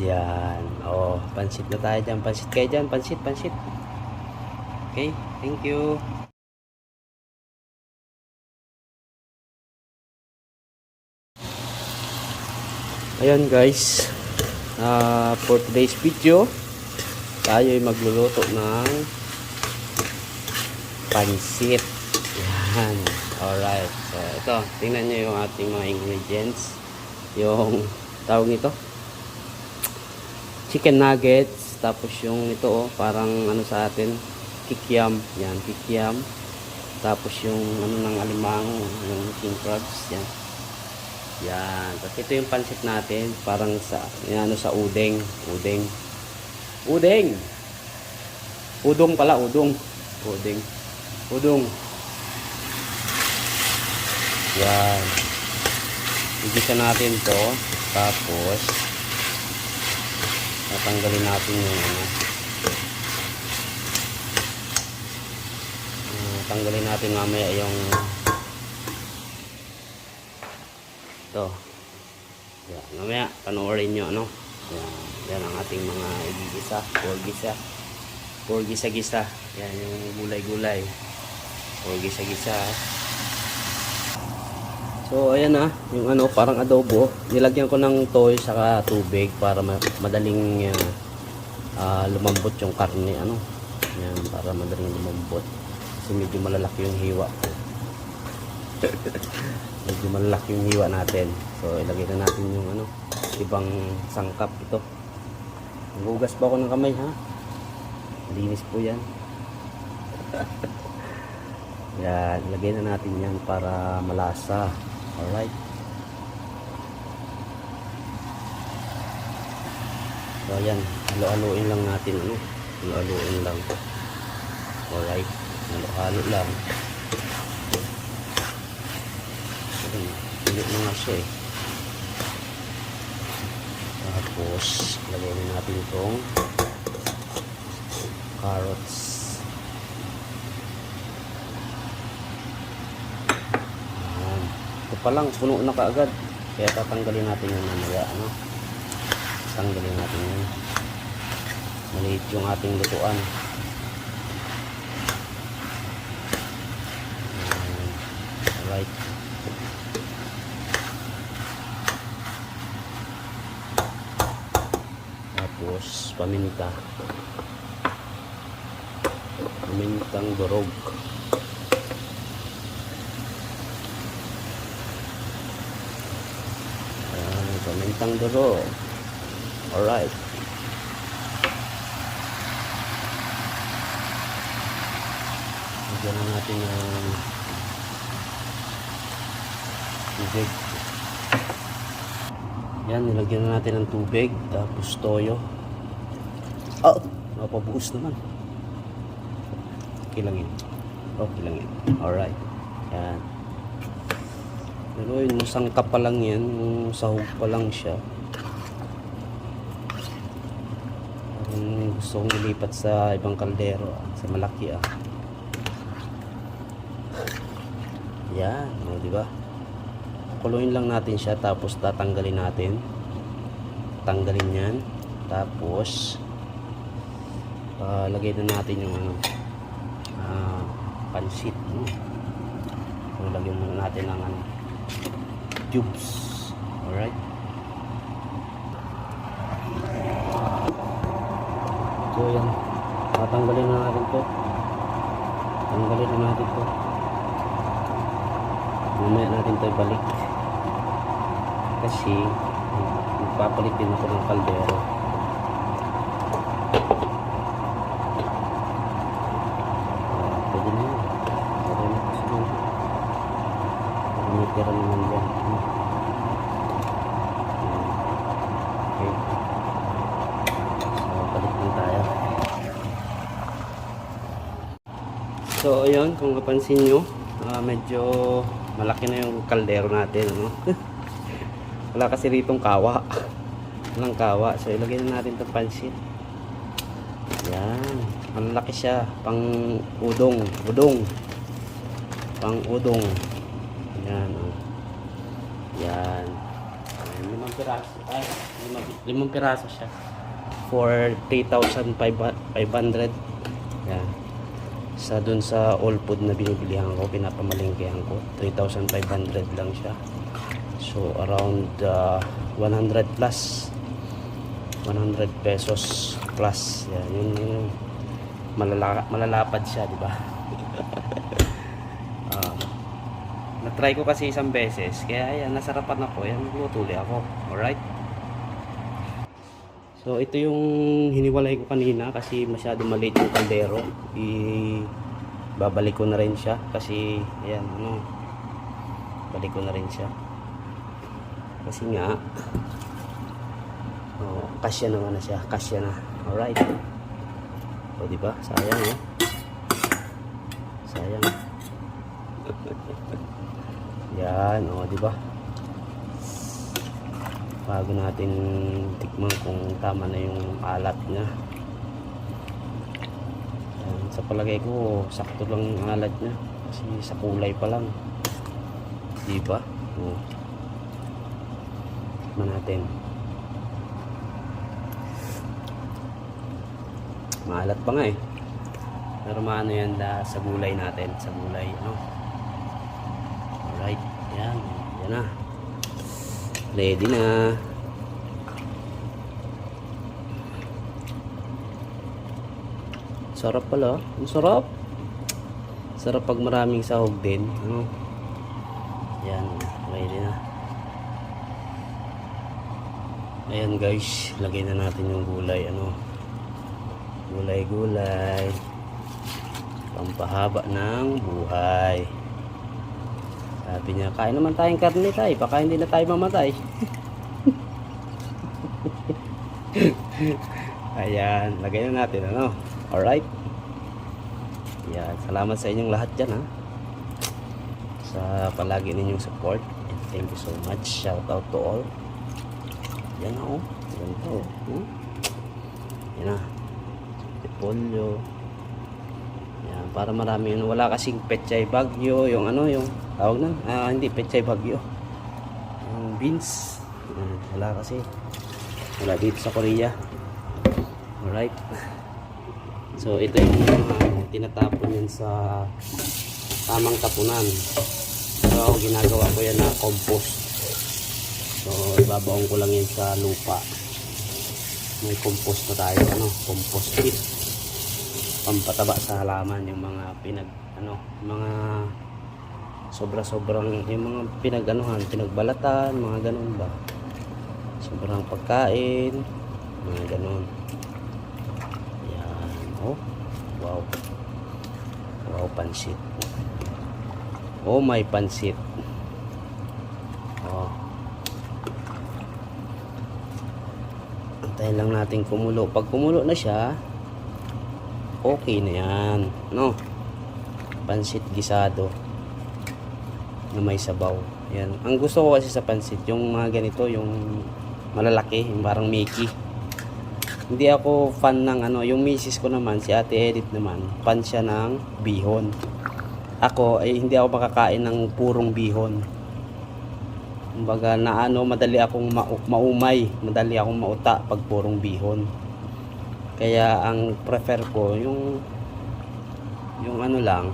Yan. Oh, pansit na tayo dyan. Pansit kayo dyan. Pansit, pansit. Okay, thank you. Ayan guys. Ah, for today's video, tayo ay magluluto ng pansit. Yan. Alright. So, ito. Tingnan nyo yung ating mga ingredients. Yung tawag nito. Chicken nuggets. Tapos yung ito oh, parang ano sa atin. Kikiam. Yan, kikiam. Tapos yung ano ng alimango. Yung king crabs. Yan. Yan. Tapos ito yung pansit natin. Parang sa, yan, ano sa udeng. Udeng. Udeng! Udong pala, udong. Udeng. Udong. Yan. Igisa natin to. Tapos, tatanggalin natin yung ano. Ah, tanggalin natin mamaya yung to. Yan. Mamaya, panoorin nyo, ano. Yan. Yan ang ating mga igigisa. Or gisa. Or gisa-gisa. Yan yung gulay-gulay. Or gisa-gisa. So, ayan na, yung ano, parang adobo. Nilagyan ko ng toy saka tubig para ma- madaling uh, ah, lumambot yung karne, ano. Yan, para madaling lumambot. Kasi medyo malalaki yung hiwa ko. medyo malalaki yung hiwa natin. So, ilagay na natin yung ano, ibang sangkap ito. Nagugas pa ako ng kamay, ha? Linis po yan. Yan, ilagay na natin yan para malasa. Alright. So, ayan. Halo-haloin lang natin, ano? Halo-haloin lang. Alright. Halo-halo lang. Ayan. Pilit na nga siya, eh. Tapos, lagay na natin itong carrots. Ayan. Ito pa lang, puno na kaagad. Kaya tatanggalin natin yung mamaya, ano? Tanggalin natin yun. Maliit yung ating lutuan. Alright. Tapos, paminta. Pamintang durog. Ayan, pamintang durog. Alright. Lagyan na natin ng tubig. Yan, nilagyan na natin ng tubig. Tapos toyo. Oh! Napabuhos naman. Okay lang yun. Okay lang yun. Alright. Yan. Pero yung sangkap pa lang yan. Sahog pa lang siya. Parang gusto kong ilipat sa ibang kaldero. ah, Sa malaki ah. Yan. O, di ba? Kuluin lang natin siya. Tapos tatanggalin natin. Tanggalin yan. Tapos ah, lagay na natin yung ano ah, pansit. No? So, lagyan muna natin ng ano, cubes. Alright? So, yan. Tatanggalin na natin to. Tanggalin na natin to. Mamaya natin to ibalik. Kasi, magpapalit din ako ng kaldero. Ah, pwede na yun. Pwede na kasi yun. May tira naman dyan. Hmm. So, ayun, kung kapansin nyo, ah, medyo malaki na yung kaldero natin, ano? Wala kasi ritong kawa. Walang kawa. So, ilagay na natin itong pansit. Yan. Malaki siya. Pang udong. Udong. Pang udong. Yan. Oh. Yan. Ayan, limang piraso. Ay, limang, limang piraso siya. For 3,500. Yan. Sa dun sa all food na binibilihan ko, pinapamalingkihan ko, 3,500 lang siya. So, around uh, 100 plus. 100 pesos plus. Yan, yun yung malala malalapad siya, di ba? Ah. Na-try ko kasi isang beses, kaya ayan, nasarapan ako. Yan, naglutuloy ako. Alright? So, ito yung hiniwalay ko kanina kasi masyado maliit yung kaldero. I babalik ko na rin siya kasi ayan, ano, balik ko na rin siya. Kasi nga, oh, kasya naman na siya, kasya na. Alright. O, di ba? Sayang, eh. Sayang. Yan, o, di ba? Bago natin tikman kung tama na yung alat niya. Yan, sa palagay ko, sakto lang ang alat niya. Kasi sa kulay pa lang. Di ba? O. Tikman natin. Maalat pa nga eh. Pero maano yan da, sa gulay natin. Sa gulay, ano. Alright. Yan. Yan na. Ready na. Sarap pala. Ang sarap. Sarap pag maraming sahog din. Ano? Yan. Ready na. Ayan guys. Lagay na natin yung gulay. Ano? Gulay-gulay. Pampahaba ng buhay. Sabi niya, kain naman tayong karne tayo. Baka hindi na tayo mamatay. Ayan, lagay na natin ano. Alright. Yan, salamat sa inyong lahat dyan ha. Sa palagi ninyong support. And thank you so much. Shout out to all. Yan na oh. Ganito oh. Hmm? Yan na. Repolyo. Para marami yun. Wala kasing pechay bagyo. Yung ano, yung tawag na. Ah, hindi, pechay bagyo. Yung beans. Yan, wala kasi. Wala dito sa Korea. Alright. So, ito yung mga tinatapon yan sa tamang tapunan. So, ginagawa ko yan na compost. So, ibabaong ko lang yan sa lupa. May compost na tayo, ano, compost pit. Pampataba sa halaman yung mga pinag, ano, mga sobra-sobrang, yung mga pinag-anuhan, pinagbalatan, mga ganun ba. Sobrang pagkain, mga ganun. Yan, oh, wow. Wow, pansit. Oh, may pansit. Oh. Antayin lang natin kumulo. Pag kumulo na siya, okay na yan. No? Pansit gisado na may sabaw. Yan. Ang gusto ko kasi sa pansit, yung mga ganito, yung malalaki, yung parang Mickey. Hindi ako fan ng ano, yung misis ko naman, si Ate Edith naman, fan siya ng bihon. Ako, ay hindi ako makakain ng purong bihon. Kumbaga na ano, madali akong ma- maumay, madali akong mauta pag purong bihon. Kaya ang prefer ko yung yung ano lang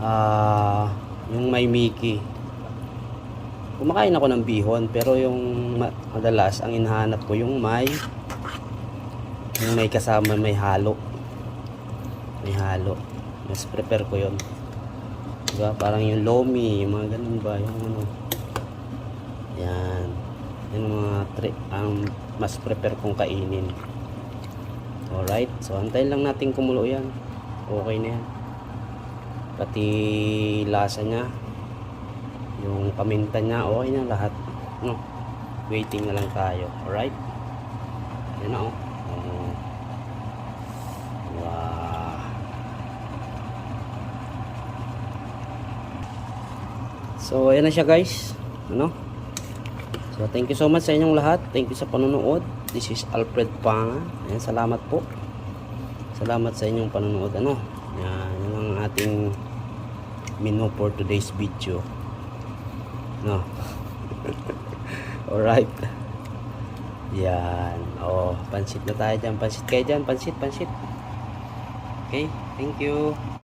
ah yung may Mickey. Kumakain ako ng bihon pero yung ma- madalas ang hinahanap ko yung may yung may kasama may halo. May halo. Mas prepare ko yon. Diba? Parang yung lomi, yung mga ganun ba, yung ano. Yan. Yung mga tri ang mas prepare kong kainin. Alright, so antayin lang natin kumulo yan. Okay na yan. Pati lasa niya, yung paminta niya, okay na lahat. No? Waiting na lang tayo. Alright? Yan na oh. Oh. Wow. So, ayan na siya guys. Ano? So, thank you so much sa inyong lahat. Thank you sa panonood. This is Alfred Panga. Ayan, salamat po. Salamat sa inyong panonood. Ano? Yan, yun ang ating menu for today's video. No. Alright. Yan. Oh, pansit na tayo dyan. Pansit kayo dyan. Pansit, pansit. Okay, thank you.